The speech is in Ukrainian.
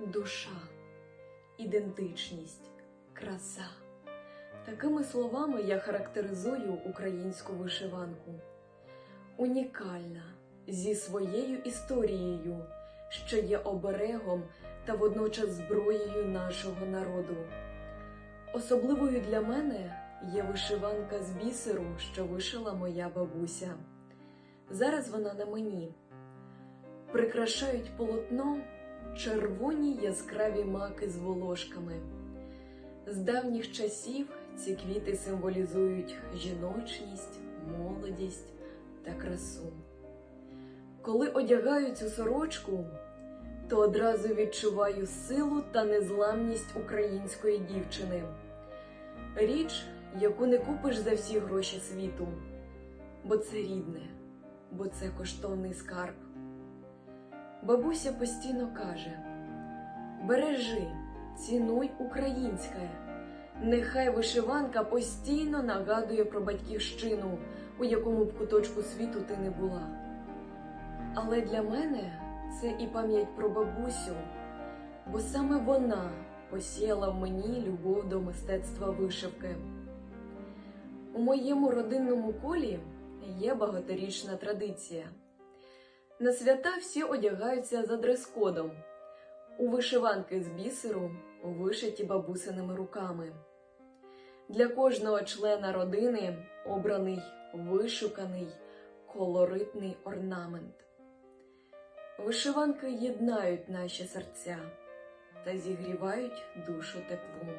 душа, ідентичність, краса. Такими словами я характеризую українську вишиванку. Унікальна зі своєю історією, що є оберегом та водночас зброєю нашого народу. Особливою для мене є вишиванка з бісеру, що вишила моя бабуся. Зараз вона на мені. Прикрашають полотно червоні яскраві маки з волошками. З давніх часів ці квіти символізують жіночність, молодість та красу. Коли одягаю цю сорочку, то одразу відчуваю силу та незламність української дівчини. Річ, яку не купиш за всі гроші світу, бо це рідне, бо це коштовний скарб. Бабуся постійно каже: бережи, цінуй українське. Нехай вишиванка постійно нагадує про батьківщину, у якому б куточку світу ти не була. Але для мене це і пам'ять про бабусю, бо саме вона посіяла в мені любов до мистецтва вишивки. У моєму родинному колі є багаторічна традиція. На свята всі одягаються за дрес-кодом. У вишиванки з бісеру, вишиті бабусиними руками. Для кожного члена родини обраний вишуканий колоритний орнамент. Вишиванки єднають наші серця та зігрівають душу теплом.